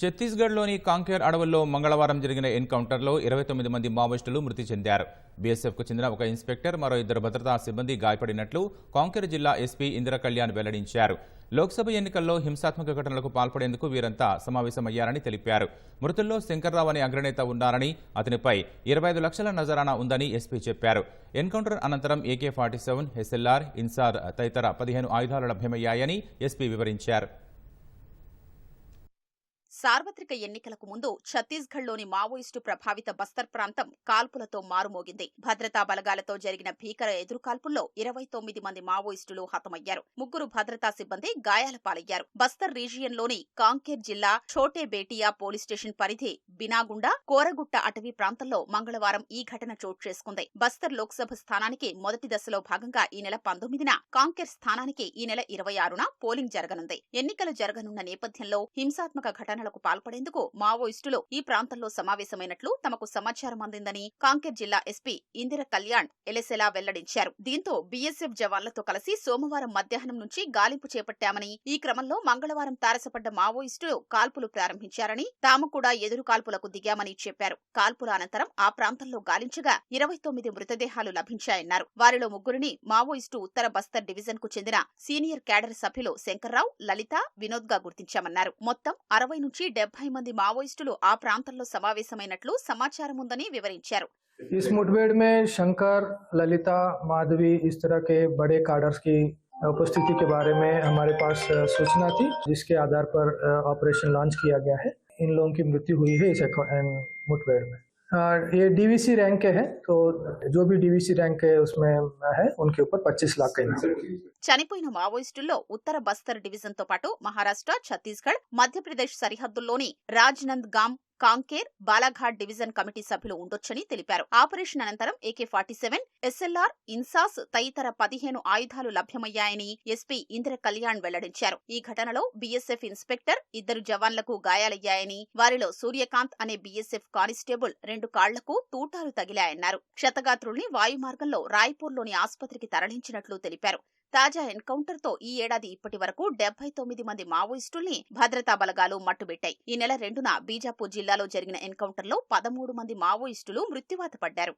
ఛత్తీస్గఢ్లోని కాంకేర్ అడవుల్లో మంగళవారం జరిగిన ఎన్కౌంటర్లో ఇరవై తొమ్మిది మంది మావోయిస్టులు మృతి చెందారు. బీఎస్ఎఫ్కు చెందిన ఒక ఇన్స్పెక్టర్ మరో ఇద్దరు భద్రతా సిబ్బంది గాయపడినట్లు కాంకేర్ జిల్లా ఎస్పీ ఇందిర కళ్యాణ్ వెల్లడించారు. లోక్సభ ఎన్నికల్లో హింసాత్మక ఘటనలకు పాల్పడేందుకు వీరంతా సమావేశమయ్యారని తెలిపారు. మృతుల్లో శంకర్రావు అనే అగ్రనేత ఉన్నారని అతనిపై ఇరవై ఐదు లక్షల నజరానా ఉందని ఎస్పీ చెప్పారు. ఎన్కౌంటర్ అనంతరం AK forty seven SLR INSAS తదితర పదిహేను ఆయుధాలు లభ్యమయ్యాయని ఎస్పీ వివరించారు. సార్వత్రిక ఎన్నికలకు ముందు ఛత్తీస్గఢ్లోని మావోయిస్టు ప్రభావిత బస్తర్ ప్రాంతం కాల్పులతో మారుమోగింది. భద్రతా బలగాలతో జరిగిన భీకర ఎదురుకాల్పుల్లో ఇరవై తొమ్మిది మంది మావోయిస్టులు హతమయ్యారు. ముగ్గురు భద్రతా సిబ్బంది గాయాల పాలయ్యారు. బస్తర్ రీజియన్లోని కాంకేర్ జిల్లా ఛోటే బేటియా పోలీస్ స్టేషన్ పరిధి బినాగుండ కోరగుట్ట అటవీ ప్రాంతంలో మంగళవారం ఈ ఘటన చోటు చేసుకుంది. బస్తర్ లోక్సభ స్థానానికి మొదటి దశలో భాగంగా ఈ నెల పంతొమ్మిదిన కాంకేర్ స్థానానికి ఈ నెల ఇరవై ఆరున పోలింగ్ జరగనుంది. ఎన్నికలు జరగనున్న నేపథ్యంలో హింసాత్మక ఘటనలకు పాల్పడేందుకు మావోయిస్టులు ఈ ప్రాంతంలో సమావేశమైనట్లు తమకు సమాచారం అందిందని కాంకేర్ జిల్లా ఎస్పీ ఇందిర కళ్యాణ్ ఎలెసెలా వెల్లడించారు. దీంతో బీఎస్ఎఫ్ జవాన్లతో కలిసి సోమవారం మధ్యాహ్నం నుంచి గాలింపు చేపట్టామని ఈ క్రమంలో మంగళవారం తారసపడ్డ మావోయిస్టులు కాల్పులు ప్రారంభించారని తాము కూడా ఎదురు కాల్పులకు దిగామని చెప్పారు. కాల్పుల అనంతరం ఆ ప్రాంతంలో గాలించగా ఇరవై తొమ్మిది మృతదేహాలు లభించాయన్నారు. వారిలో ముగ్గురిని మావోయిస్టు ఉత్తర బస్తర్ డివిజన్కు చెందిన సీనియర్ క్యాడర్ సభ్యులు శంకర్రావు లలిత వినోద్గా గుర్తించామన్నారు. మొత్తం అరవై నుంచి డెబ్బై మంది మావోయిస్టులు ఆ ప్రాంతంలో సమావేశమైనట్లు సమాచారం ఉందని వివరించారు इस मुठभेड़ में शंकर ललिता माधवी इस तरह के बड़े कार्डर्स की उपस्थिति के बारे में हमारे पास अ, सूचना थी जिसके आधार पर अ, ऑपरेशन लॉन्च किया गया है इन लोगों की मृत्यु हुई है इस एको- अ, मुठभेड़ में अ, ये डीवीसी रैंक के हैं तो जो भी डीवीसी रैंक है उसमें है उनके ऊपर 25 लाख का इनाम చనిపోయిన మావోయిస్టుల్లో ఉత్తర బస్తర్ డివిజన్ తో పాటు మహారాష్ట్ర ఛత్తీస్గఢ్ మధ్యప్రదేశ్ సరిహద్దుల్లోని Rajnandgaon Kanker Balaghat division committee సభ్యులు ఉండొచ్చని తెలిపారు. ఆపరేషన్ అనంతరం AK forty seven SLR INSAS తదితర పదిహేను ఆయుధాలు లభ్యమయ్యాయని ఎస్పీ ఇంద్ర కళ్యాణ్ వెల్లడించారు. ఈ ఘటనలో బీఎస్ఎఫ్ ఇన్స్పెక్టర్ ఇద్దరు జవాన్లకు గాయాలయ్యాయని వారిలో సూర్యకాంత్ అనే బీఎస్ఎఫ్ కానిస్టేబుల్ రెండు కాళ్ళకు తూటాలు తగిలాయన్నారు. క్షతగాత్రుల్ని వాయుమార్గంలో రాయ్పూర్లోని ఆసుపత్రికి తరలించినట్లు తెలిపారు. తాజా ఎన్కౌంటర్తో ఈ ఏడాది ఇప్పటి వరకు డెబ్బై తొమ్మిది మంది మావోయిస్టుల్ని భద్రతా బలగాలు మట్టుబెట్టాయి. ఈ నెల రెండున బీజాపూర్ జిల్లాలో జరిగిన ఎన్కౌంటర్లో పదమూడు మంది మావోయిస్టులు మృత్యువాత పడ్డారు.